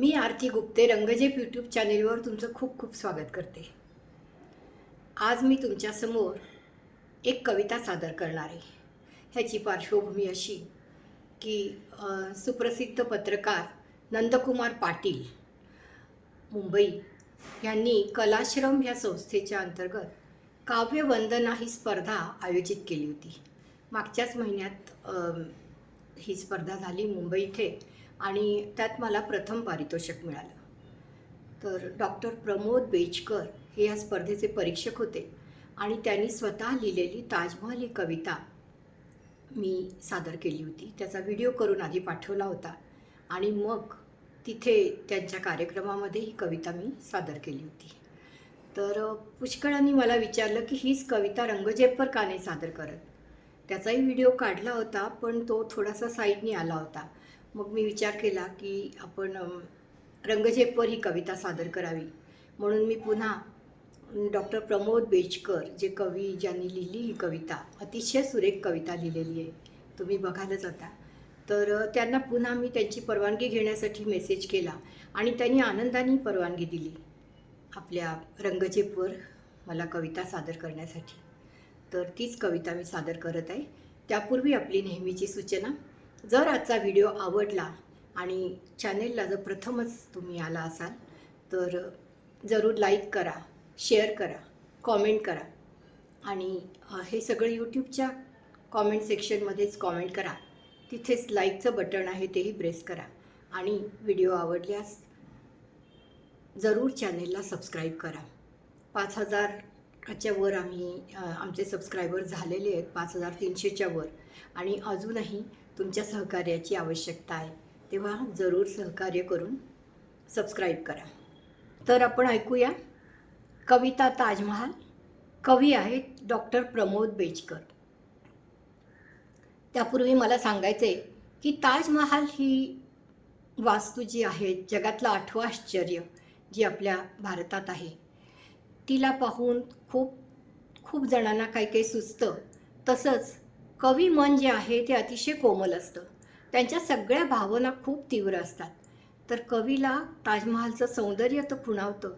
मी आरती Gupte रंगजेप YouTube चॅनेलवर तुमचं खूप खूप स्वागत करते. आज मी तुमच्यासमोर एक कविता सादर करणार आहे. ह्याची पार्श्वभूमी अशी की सुप्रसिद्ध पत्रकार नंदकुमार पाटील मुंबई यांनी कलाश्रम या संस्थेच्या अंतर्गत काव्यवंदना ही स्पर्धा आयोजित केली होती. मागच्याच महिन्यात ही स्पर्धा झाली मुंबई इथे. आणि त्यात मला प्रथम पारितोषिक मिळालं. तर डॉक्टर प्रमोद बेजकर हे या स्पर्धेचे परीक्षक होते आणि त्यांनी स्वतः लिहिलेली ताजमहल ही कविता मी सादर केली होती. त्याचा व्हिडिओ करून आधी पाठवला होता आणि मग तिथे त्यांच्या कार्यक्रमामध्ये ही कविता मी सादर केली होती. तर पुष्कळांनी मला विचारलं की हीच कविता रंगजेपवर का नाही सादर करत. त्याचाही व्हिडिओ काढला होता पण तो थोडासा साईडनी आला होता. मग मी विचार केला की आपण रंगझेपवर ही कविता सादर करावी. म्हणून मी पुन्हा डॉक्टर प्रमोद बेचकर जे कवी ज्यांनी लिहिली ही कविता अतिशय सुरेख कविता लिहिलेली आहे. तुम्ही बघायलाच आता. तर त्यांना पुन्हा मी त्यांची परवानगी घेण्यासाठी मेसेज केला आणि त्यांनी आनंदाने परवानगी दिली आपल्या रंगजेपवर मला कविता सादर करण्यासाठी. तर तीच कविता मी सादर करत आहे. त्यापूर्वी आपली नेहमीची सूचना. जर आजचा व्हिडिओ आवडला आणि चॅनेलला जर प्रथमच तुम्ही आला असाल तर जरूर लाईक करा शेअर करा कॉमेंट करा आणि हे सगळं यूट्यूबच्या कॉमेंट सेक्शनमध्येच कॉमेंट करा. तिथेच लाईकचं बटन आहे तेही प्रेस करा आणि व्हिडिओ आवडल्यास जरूर चॅनेलला सबस्क्राईब करा. पाच हजारच्या वर आम्ही आमचे सबस्क्रायबर झालेले आहेत पाच हजार तीनशेच्या वर आणि अजूनही तुमच्या सहकार्याची आवश्यकता आहे तेव्हा जरूर सहकार्य करून सबस्क्राईब करा. तर आपण ऐकूया कविता ताजमहाल कवी आहेत डॉक्टर प्रमोद बेजकर. त्यापूर्वी मला सांगायचं आहे की ताजमहाल ही वास्तू जी आहे जगातलं आठवं आश्चर्य जी आपल्या भारतात आहे. तिला पाहून खूप खूप जणांना काही काही सुचतं. तसंच कवी मन जे आहे ते अतिशय कोमल असतं. त्यांच्या सगळ्या भावना खूप तीव्र असतात. तर कवीला ताजमहालचं सौंदर्य तर खुणावतं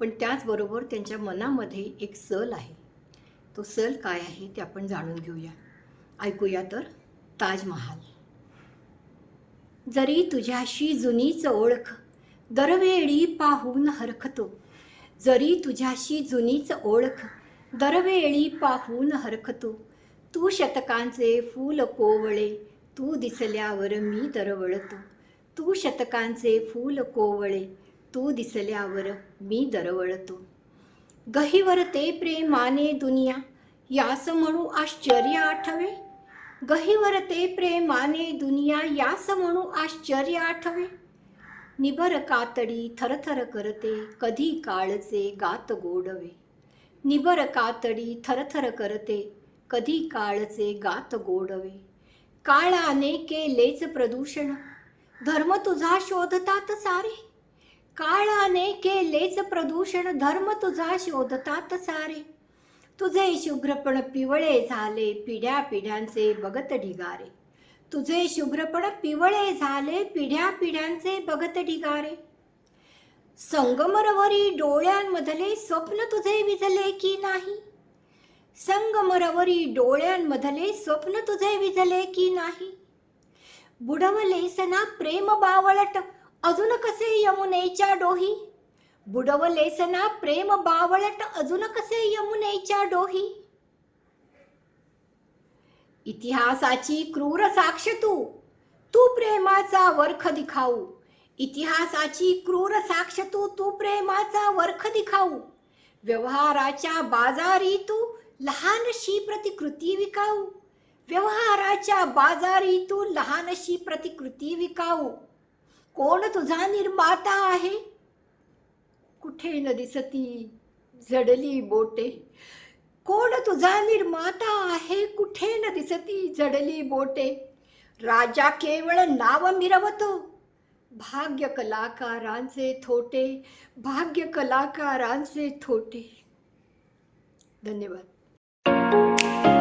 पण त्याचबरोबर त्यांच्या मनामध्ये एक सल आहे. तो सल काय आहे ते आपण जाणून घेऊया. ऐकूया तर ताजमहाल. जरी तुझ्याशी जुनीच ओळख दरवेळी पाहून हरखतो. जरी तुझ्याशी जुनीच ओळख दरवेळी पाहून हरखतो. तू शतकांचे फूल कोवळे तू दिसल्यावर मी दरवळतो. तू शतकांचे फूल कोवळे तू दिसल्यावर मी दरवळतो. गहीवर ते प्रेमाने दुनिया यास म्हणू आश्चर्य आठवे. गहीवर ते प्रेमाने दुनिया यास म्हणू आश्चर्य आठवे. निबर कातडी थरथर करते कधी काळचे गात गोडवे. निबर कातडी थरथर करते कधी काळचे गात गोडवे. काळाने केलेच प्रदूषण. धर्म तुझा शोधतात सारे. काळाने केलेच प्रदूषण धर्म तुझा शोधतात सारे. तुझे शुभ्रपण पिवळे झाले पिढ्या पिढ्यांचे बघत ढिगारे. तुझे शुभ्रपण पिवळे झाले पिढ्या पिढ्यांचे बघत ढिगारे. संगमरवरी डोळ्यांमधले स्वप्न तुझे विझले की नाही? संगमरवरी डोळ्यांमधले स्वप्न तुझे विझले की नाही? बुडवलेसना प्रेम बावळट अजून कसे यमुनेच्या डोही? बुडवलेसना प्रेम बावळट अजून कसे यमुनेच्या डोही? इतिहासाची क्रूर साक्ष तू तू प्रेमाचा वर्ख दिखाऊ. इतिहासाची क्रूर साक्ष तू तू प्रेमाचा वर्ख दिखाऊ. व्यवहाराच्या बाजारी तू लहानशी प्रतिकृती विकाऊ. व्यवहाराच्या बाजारी तू लहानशी प्रतिकृती विकाऊ. कोण तुझा निर्माता आहे? कुठे न दिसती जडली बोटे. कोण तुझा निर्माता आहे? कुठे न दिसती झडली बोटे. राजा केवळ नाव मिरवतो. भाग्य कलाकारांचे थोटे. भाग्य कलाकारांचे थोटे. धन्यवाद. Música